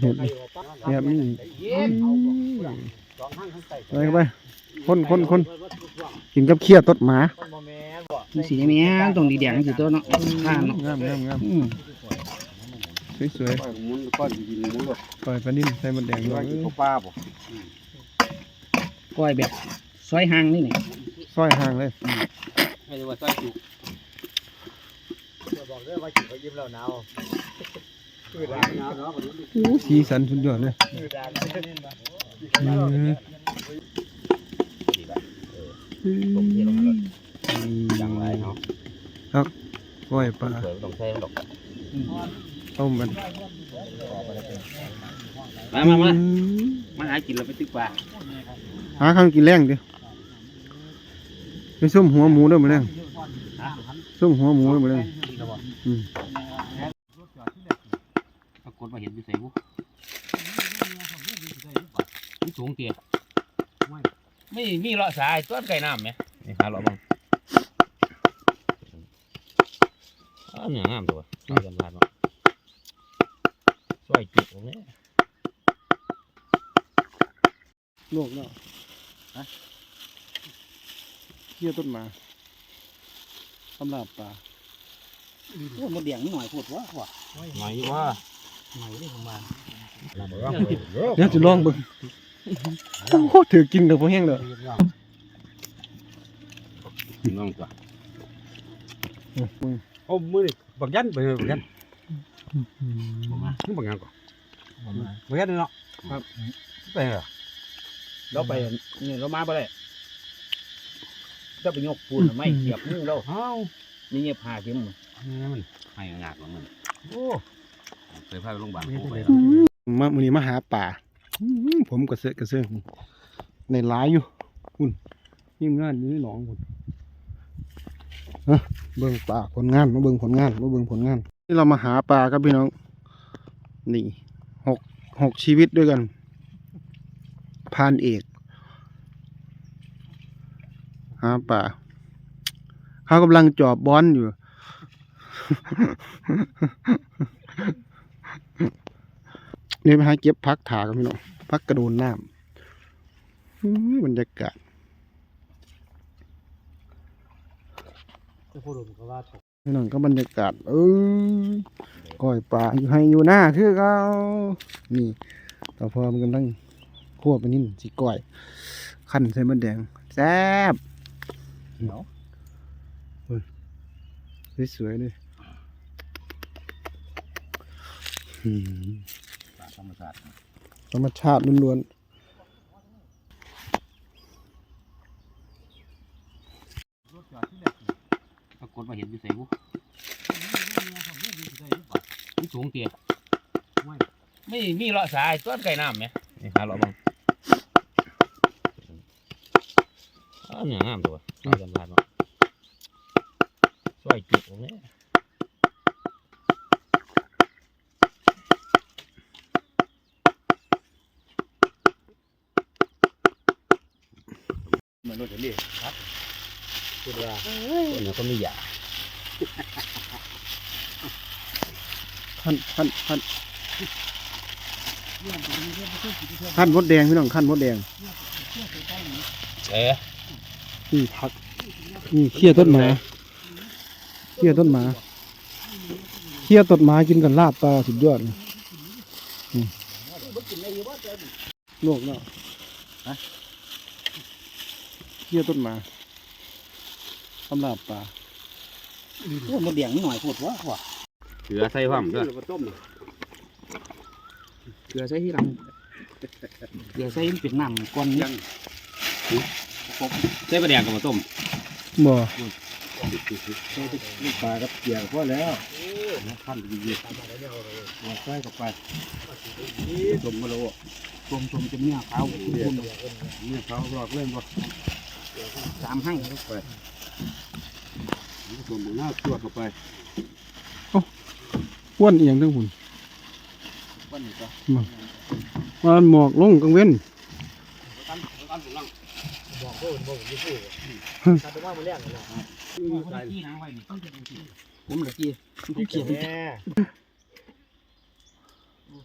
เห็นแบบนี้ไปเข้าไปคนคนคนกินกับเคี้ยวตดหมามันสีแม่ตรงดีแดงสิตัวเนาะข้างเนาะงามงามงามสวยสวยปล่อยปลานิ่มใส่มันแดงด้วยกินข้าปลาบ่ก้อยแบบซอยหางนี่นี่ซอยหางเลยไม่ได้ว่าใส่จุกบอกด้วยว่ากินเขายิ้มแล้วหนาวคือด่านหนาว โอ้สีสันสุดยอดเลยคือด่านตรงที่ลงรถจังไรเนาะก้อยปลาเผื่อต้องใช้ดอกต้มมันมามามามาหากินแล้วไปตึกปลาหาข้าวกินแรงดิไปส้มหัวหมูด้วยมั้ยแรงส้มหัวหมูด้วยมั้ยแรงอืม ปรากฏว่าเห็นอยู่ใส่บุมันสูงเตี้ยไม่มีเลาะสายต้นไก่น้ำไหมนี่หาเลาะบ้างอ้าวเนี่ยงามตัวเราจำทานเนาะซอยจุกตรงนี้โลกแล้วเคี้ยวต้นหมาสำหรับปลาโอ้ยมันแดงนิดหน่อยพูดว่าว่าหมายว่า หน่อยได้ประมาณเดี๋ยวจะลองเบิ่งโอ้โหถือกินกับพวกแห้งเลยน้องตัวมึงโอ้มือบักยันไปบักยันมึงบังงานก่อนบักยันเนาะไปเหรอเราไปนี่เรามาไปเลยจะไปยกปูนไม่เสียบมือเราอ้าวนี่เงียบหาเข็มนี่มันให้งานของมันโอ้ เคยพาไปโรงพยาบาลโอ้ไปมามื้อนี้มาหาป่าอื้อหือผมกระเซาะกระเซิงในหลายอยู่คุณยิ่งงานอยู่ในหนองคุณเอ้อเบิ่งป่าผลงานมาเบิ่งผลงานมาเบิ่งผลงานนี่เรามาหาปลาครับพี่น้อง นี่หกหกชีวิตด้วยกันพรานเอก หาป่าเขากำลังจอบบอนอยู่ เดี๋ยวไปหาเก็บพักถากันพี่น้องพักกระโดนน้ำอื้อบรรยากาศจะพูดถึงก็ว่าพี่น้องก็บรรยากาศ เออก้อยปลาอยู่ให้อยู่หน้าคือเขานี่ต่อพอมันกำลังคั่วไปนิ่สิก้อย ขั้นใส่มะแดงแซ่บเนาะสวยๆเลยอืมธ รรมชาติธรรมชาติล้วนปรากฏว่าเห็นอยู่ใส่บุมันสูงเตี้ยไม่มีเลาะสายต้นไก่น้ำไหมนี่หาเลาะบ้างอ้าวเนี่ยงามตัวเราจำทานเนาะซอยจุกตรงนี้ เหมือนรถเดี๋ยวนี้ครับพูดว่าตัวนี้ก็ไม่หยาๆขั้นขั้นขั้นขั้นมดแดงพี่น้องขั้นมดแดงเอ๊ะนี่ผักนี่เคี่ยวต้นหมาเคี่ยวต้นหมาเคี่ยวต้นหมากินกับลาบปลาสุดยอดเลยอืมโลกเนาะ เคี่ยวต้นหมาสำหรับปลาโอ้ยมันแดงนิดหน่อยพูดว่าว่าเกลือใส่ความด้วยมาต้มเกลือใส่ที่หลังเกลือใส่มันเป็นน้ำก้อนยังใส่ปลาแดงกับมาต้มบ่ลูกปลากับเกี่ยวพอแล้วขั้นดีๆมาใส่กับไปต้มมาแล้วชมชมจะเนื้อขาวคุณนี่เขาหลอกเล่นบ่ สามหั่งต้มหน้าตรวจเข้าไปอ้วนเอียงทั้งหุ่นวันนี้ก็มันหมอกลงกลางเว้นบอกว่าบอกผมไม่พูดถ้าเป็นว่ามันเลี้ยงเลยที่นางไว้นี่ต้องจะดูสิผมเหลือกี่ต้องเขียนแม่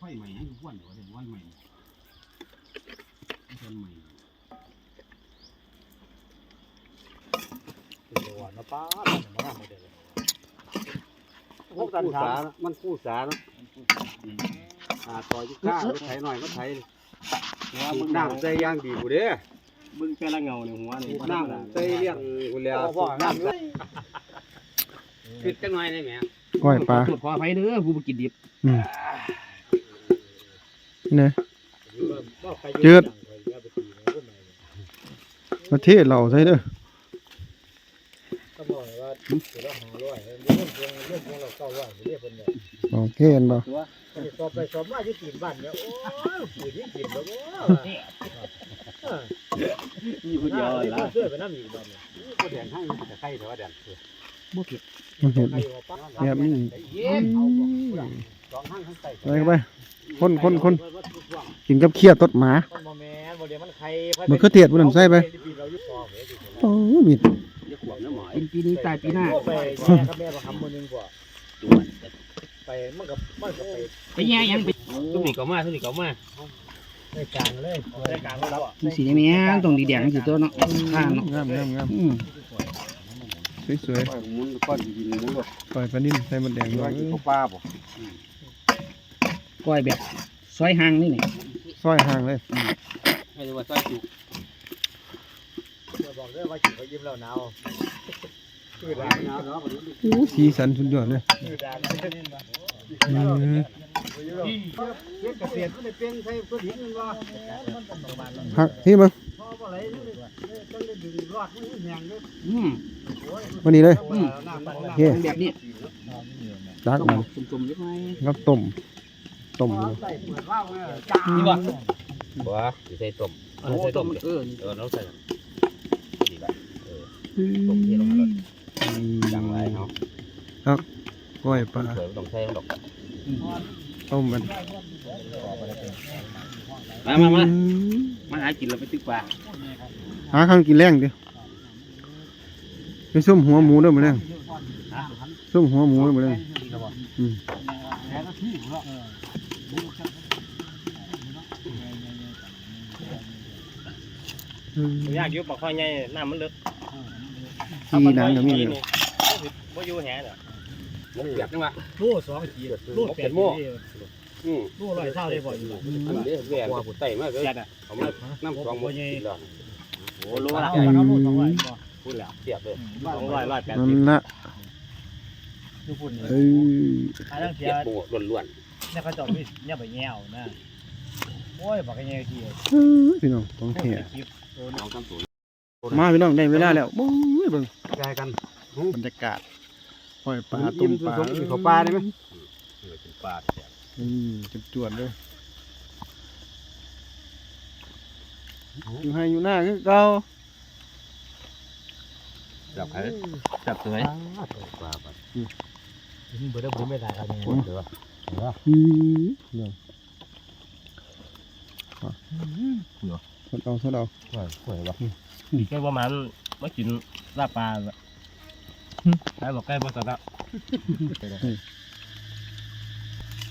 ไฟใหม่ให้ทุกวันเดี๋ยวเดี๋ยววันใหม่วันใหม่ อนมาป้ามาทำไม่ได้เลยพวกคู่สามันคู่สาเนาะอ่าต่อยที่ข้าไปไถหน่อยก็ไถสูบน้ำใจย่างดีกูเด้อบึ้งแต่ละเงาในหัวนี่น้ำใจเลี้ยงกูแล้วสูบน้ำใจคิดจังหน่อยได้ไหมก้อยปลาขออภัยเด้อกูไปกินดิบอืมนี่เจืดประเทศเราใช่เด้อ บอกว่าเดี๋ยวเราหร้อยเรื่องเรื่องเรื่องของเราเก้าร้อยเรียกคนเนี่ยโอเคเห็นบ่สอบไปสอบมาที่ตีนบ้านเนี่ยโอ้ยปุ๋ยยิ่งกินแล้วนี่ผู้เดียวละช่วยไปน้ำอีกบ้านเนี่ยกูแดงให้มันจะไข่แต่ว่าแดงมันเห็นใครว่าป้าแบบนี้เย็นเอาบ่สองห้างข้างใต้ไปเข้าไปคนคนคนกินกับเขียดตดหมามันบ่แม่นบ่เทียนใครมันคือเทียดบ่นใส่ไปโอ้มีด เดี๋ยวขวบน้ำหมอยเป็นปีนี้ตายปีหน้า ไปแม่กับแม่บ่ทำมื้อนึงกว่าไปมันก็มันก็ไปไปแย่ยังไปทุกนี่ก็มาทุกนี่ก็มาได้กลางเลยได้กลางแล้วมีสีนี้ตรงดีแดงสิตัวเนาะข้างเนาะงามงามงามอืมสวยปล่อยมุนก้อนดินมุนรถๆปล่อยปลานิ่มใส่มันแดงว่าด้วยกินข้าวปลาบ่ก้อยแบบซอยหางนี่นี่ซอยห่างเลยไม่ใช่ว่าซอยจุบอกได้ว่ากินเขายิ้มแล้วหนาว สีสันสุดยอดเลยคือดังอืมเฮ็ดเกษตรมันได้เป็นใช้ตัวดินมันว่าหักที่มึงพอบ่ไหลต้องได้ดึงรอดมันแห้งเด้ออืมวันนี้เลยน้ำมันโอเคแบบนี้ดักมันจุ่มๆนิดหน่อยแล้วต้มต้มอยู่ใส่เปิดว่าวเนี่ยจ้านี่บ่บ่สิใส่ต้มโอ้ต้มเออเออเราใส่ดีละเออต้มเทลงมา ดังไรเนาะก้อยปลาสวยต้องใส่ดอกต้มมันมามามามาหากินแล้วไปตึกปลาหาข้าวกินแรงดิไปส้มหัวหมูด้วยมาแรงส้มหัวหมูด้วยมาแรงอืมยากอยู่ปากข้อใหญ่น้ำมันลึก ที่หนังก็มีอยู่บ่อยู่แหน่ะมันเปียกจังวะโล่สองขีดโล่แปดขีดอืมโล่ร้อยเท่าได้บ่อยู่อันนี้แหวนผู้ไต่มาเลยเอามาน้ำสองหมดกินแล้วโอ้โลละอืมพูดแล้วเสียบเลยสองร้อยร้อยแปดนั่สิบนละอยู่พุ่นนี่เอ้ยอันนั้นเสีเสียยบปูล้วนเนี่ยเขาจอดมีเนี่ยไปแง่วนะโอ้ยบอกแง่ที่เอ้ยพี่น้องของแท้ๆเอาทั้งตัวมาพี่น้องได้เวลาแล้วโอ้ย เบิ่งใจกันบรรยากาศปล่อยปลายิ้ต้มมปลาสมกินข้าวปลาได้ไหมเออเป็นปลาแซ่บอืมจุดจวดเลยอยู่ให้อยู่หน้าคือเก่าจับใครจับตัวไหนปลาปลาเบอร์เดอร์ผมไม่ได้ครับเนี่ยเดี๋ยวอืมเนาะสดเอาสดเอาสวยปะแค่ว่ามัน มากินลาบปลาละใครบอกใกล้บ่สัตว์ละ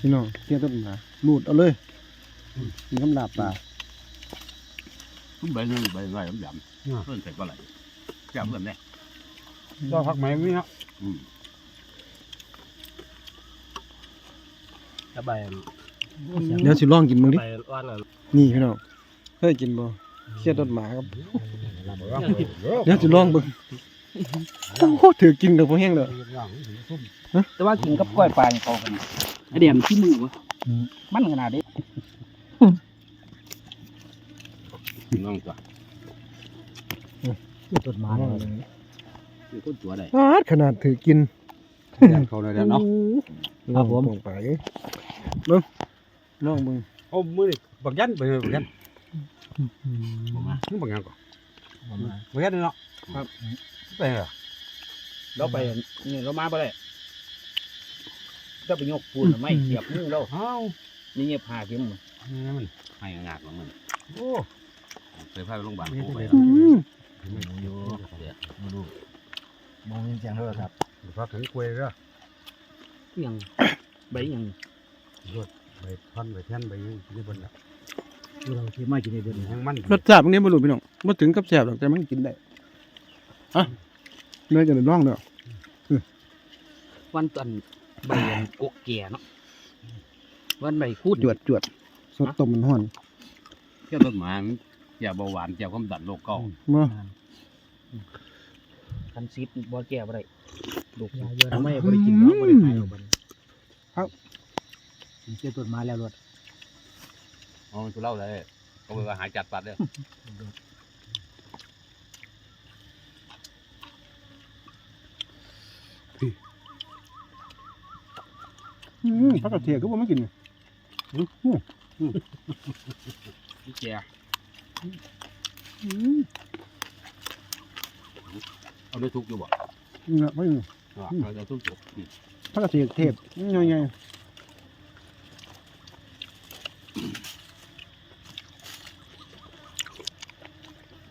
พี่น้องเที่ยต้นหมาลูดเอาเลยมีคำลาบปลาทุกใบนึงใบไรน้ำยำเพิ่นใส่ปลาไหลจับเพิ่นแน่ก็พักไหมมีเนาะอืมถ้าใบเดี๋ยวสิลองกินมึงดิใบอ่อนน่ะนี่พี่น้องเคยกินบ่ เที่ยต้นหมาครับเดี๋ยวสิลองเบิ่งโอ้โหถือกินกับพวกแห้งเลยแต่ว่ากินกับก้อยปลาเนี่ยเขากันไอเดียมที่มือวะมันขนาดนี้น้องตัวต้นไม้คือคนตัวใดฮาดขนาดถือกินเขาเลยเนาะครับผมไปเบิ่งลองเบิ่งโอ้มือบักยันไปเลยบักยัน มึงบักยันก่อนบักยันเนาะครับไปเหรอเราไปนี่เรามาบ่ได้จะไปยกปูนไม่เกียบมือเราเอ้านี่เงียบหาเข็มนี่มันให้งากของมันโอ้เคยพาไปโรงพยาบาลโคไปอืมอยู่มองเสียงโทรศัพท์พักถึงกล้วยแล้วยังใบยังใบท่อนไปแท่นไปอยู่นี่บนน่ะ เราที่มากินในเดือนนี้ยังมันรสชาติพวกนี้บ่รู้พี่น้องบ่ถึงกับแซ่บหรอกแต่มันกินได้อะเนื้อจะได้ลองเด้อวันตันใบอันกกแก่เนาะวันใบคูดจวดจวดสดต้มมันฮ้อนแค่ต้นหมานอย่าเบาหวานอย่าความดันโรคเก่าบ่คันซีดบ่แก่บ่ได้ลูกยาเยอะทำไมบ่ได้กินเนาะบ่ได้ขายเอาบัดนี้ครับเจ้าต้นไม้แล้วรถ อ๋อมันจะเล่าเลยเขาบอกว่าหายจัดปัดเลยอืมผักกระเทียมก็บ่มากินนี่อื้อหือพี่แกอืมเอาด้วยทุกอยู่บ่นี่ล่ะไม่มีเราจะทุกจุกผักกระเทียมเทศใหญ่น่าจะใส่ลูกพันในตู้บดทำเอ้าคนจงมันหงอกมาเพราะว่าสองสี่เท่านั้นก็ยิบเก่ามานี่ยิบเก่านี่จบๆ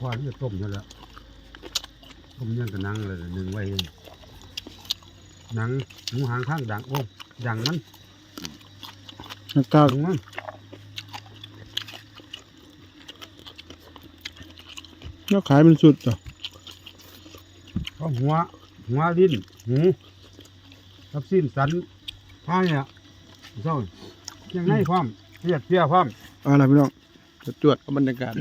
ควายจะต้มนั่นแหละต้มยังกับนังเลยหนึ่งไว้เองหนังหมูหางข้างดังโอ้ดังมันแล้วก็ดังมันแล้วขายเป็นสุดจ้ะก็หัว หัวลิ้นหูกับสิ้นสันท้ายเนี่ยเจ้ายังไงความเพียดเพียความเอาล่ะพี่น้องจวดๆกับบรรยากาศ